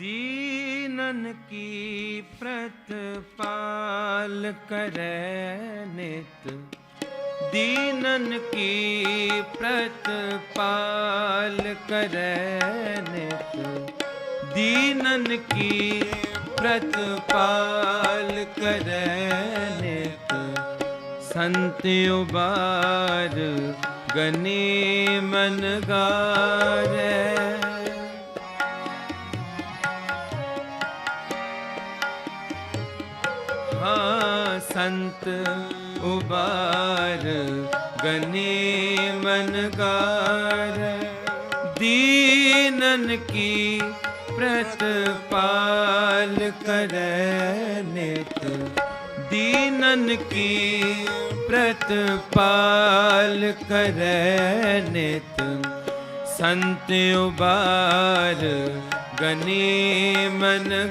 ਦੀਨਨ ਕੀ ਪ੍ਰਤਪਾਲ ਕਰੈ ਨਿਤ ਦੀਨਨ ਕੀ ਪ੍ਰਤਪਾਲ ਕਰੈ ਨਿਤ ਦੀਨਨ ਕੀ ਪ੍ਰਤਪਾਲ ਕਰੈ ਨਿਤ ਸੰਤ ਉਬਾਰ ਗਨੇ ਮਨ ਗਾਰੈ ਹਾਂ ਸੰਤ ਉਬਾਰ, ਗਨੇ ਮਨ ਗਾਰ ਦੀਨਨ ਕੀ ਪ੍ਰਤਪਾਲ ਕਰੈ ਨਿਤ। ਦੀਨਨ ਕੀ ਪ੍ਰਤਪਾਲ ਕਰੈ ਨਿਤ। ਸੰਤ ਉਬਾਰ, ਗਨੇ ਮਨ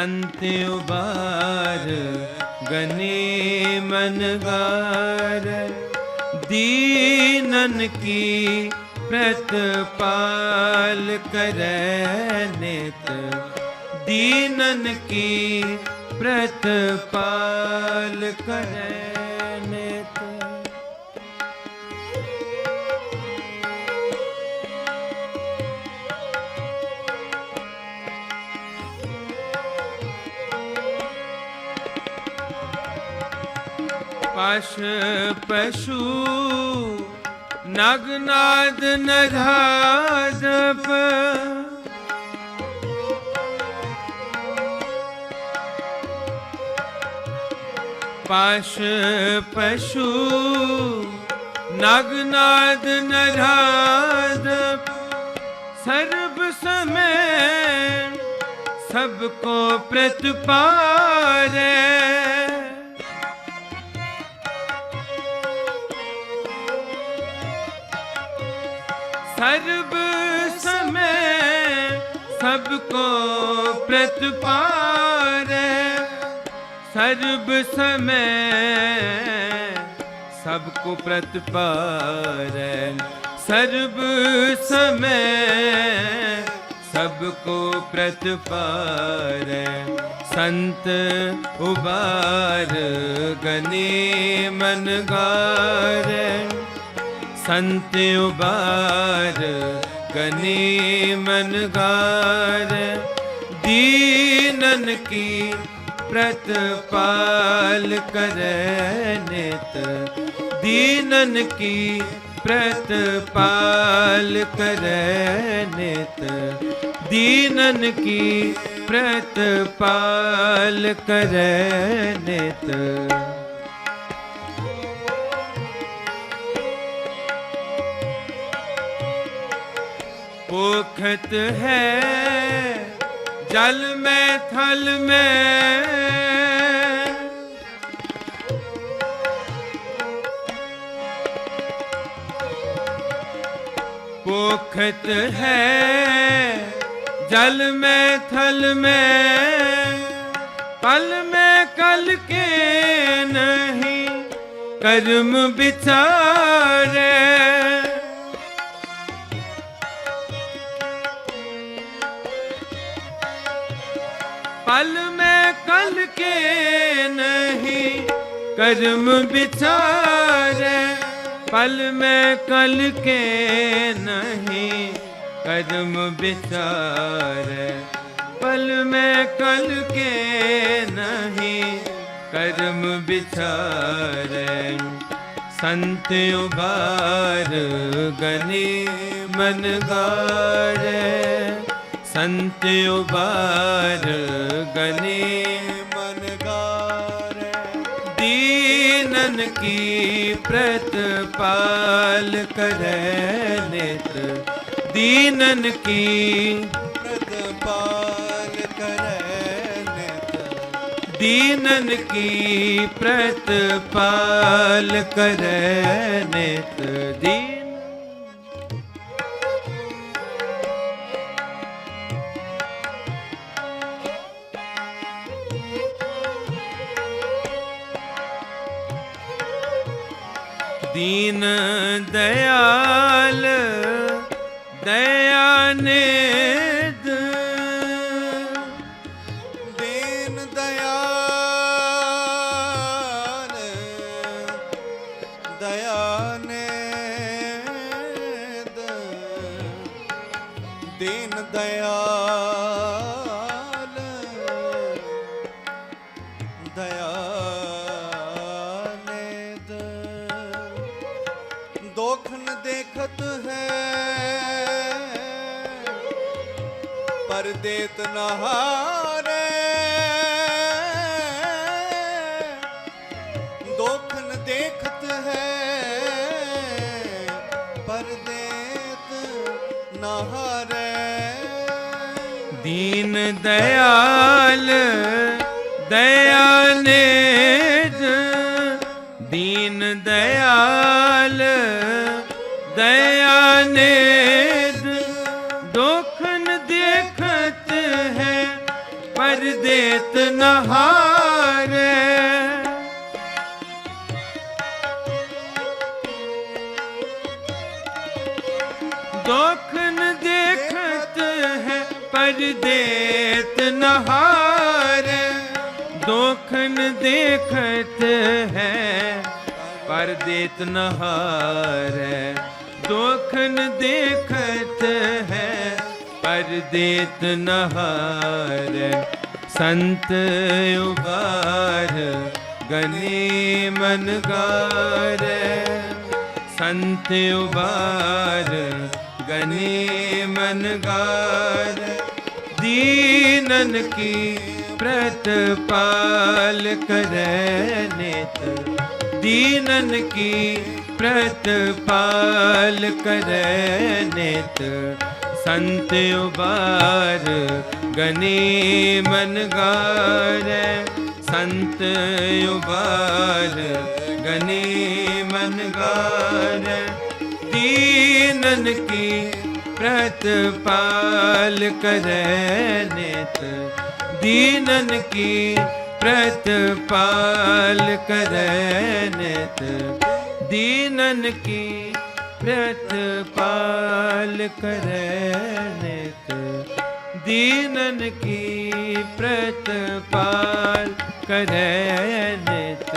ਸੰਤ ਉਬਾਰ ਗਨੇ ਮਨ ਦੀਨਨ ਕੀ ਪ੍ਰਤਪਾਲ ਕਰੈ ਨਿਤ। ਦੀਨਨ ਕੀ ਪ੍ਰਤਪਾਲ ਕਰੈ ਨਿਤ। ਪਸ਼ ਪਸ਼ੂ ਨਗਨਾਦ ਨਧਾਜਪ ਪਸ਼ ਪਸ਼ੂ ਨਗਨਾਦ ਨਧਾਜਪ ਸਰਬ ਸਮੈ ਸਭ ਕੋ ਪ੍ਰਤਪਾਰੈ। ਸਰਬ ਸਮੈ ਸਭ ਕੋ ਪ੍ਰਤਪਾਰੈ ਸਰਬ ਸਮੇ ਸਭ ਕੋ ਪ੍ਰਤਪਾਰੈ ਸਰਬ ਸਮੈ ਸਭ ਕੋ ਪ੍ਰਤਪਾਰੈ ਸੰਤ ਉਬਾਰ, ਗਨੇ ਮਨ ਗਾਰੈ। ਸੰਤ ਉਬਾਰ, ਗਨੇ ਮਨ ਗਾਰ, ਦੀਨਨ ਕੀ ਪ੍ਰਤਪਾਲ ਕਰੈ ਨਿਤ, ਦੀਨਨ ਕੀ ਪ੍ਰਤਪਾਲ ਕਰੈ ਨਿਤ, ਦੀਨਨ ਕੀ ਪ੍ਰਤਪਾਲ ਕਰੈ ਨਿਤ। पोखत है जल में थल में पोखत है जल में थल में पल में कल के नहीं कर्म विचारे पल में कल के नहीं कर्म विचारे पल में कल के नहीं कर्म विचारे पल में कल के नहीं कर्म विचारे संत उबार गने मन गारे ਸੰਤ ਉਬਾਰ ਗਨੇ ਮਨ ਗਾਰੇ। ਦੀਨਨ ਕੀ ਪ੍ਰਤਪਾਲ ਕਰੈ ਨਿਤ। ਦੀਨਨ ਕੀ ਪ੍ਰਤਪਾਲ ਕਰੈ ਨਿਤ। ਦੀਨਨ ਕੀ ਪ੍ਰਤਪਾਲ ਕਰੈ ਨਿਤ। ਦੀ ਦੀਨ ਦਇਆਲ ਦਇਆ ਦੀਨ ਦਇਆਲ ਦਇਆ ਦੀਨ ਦਇਆਲ ਦੇਤ ਨਹਾਰੇ ਦੋਖਨ ਦੇਖਤ ਹੈ ਪਰ ਦੇਤ ਨਹਾਰੇ ਦੀਨ ਦਇਆਲ ਦਇਆ ਦੀਨ ਦਇਆਲ ਦਇਆ ਪਰ ਦੇਤ ਨਹਾਰੇ। ਦੋਖਨ ਦੇਖਤ ਹੈ ਪਰ ਦੇਤ ਨਹਾਰ। ਦੋਖਨ ਦੇਖਤ ਹੈ ਪਰ ਦੇਤ ਨਹਾਰ। ਦੋਖਨ ਦੇਖਤ ਹੈ ਪਰ ਦੇਤ ਨਹਾਰ। ਸੰਤ ਉਬਾਰ ਗਨੀ ਮਨ ਗਾਰ। ਸੰਤ ਉਬਾਰ ਗਨੀ ਮਨ ਗਾਰ। ਦੀਨਨ ਕੀ ਪ੍ਰਤਪਾਲ ਕਰੈ ਨਿਤ ਦੀਨਨ ਕੀ ਪ੍ਰਤਪਾਲ ਕਰੈ ਨਿਤ ਸੰਤ ਉਬਾਰ, ਗਨੀ ਮਨ ਗਾਰੈ। ਸੰਤ ਉਬਾਰ, ਗਨੀ ਮਨ ਗਾਰੈ। ਦੀਨਨ ਕੀ ਪ੍ਰਤਪਾਲ ਕਰੈ ਨਿਤ। ਦੀਨਨ ਕੀ ਪ੍ਰਤਪਾਲ ਕਰੈ ਨਿਤ। ਦੀਨਨ ਕੀ ਪ੍ਰਤਪਾਲ ਕਰੈ ਨਿਤ ਦੀਨਨ ਕੀ ਪ੍ਰਤਪਾਲ ਕਰੈ ਨਿਤ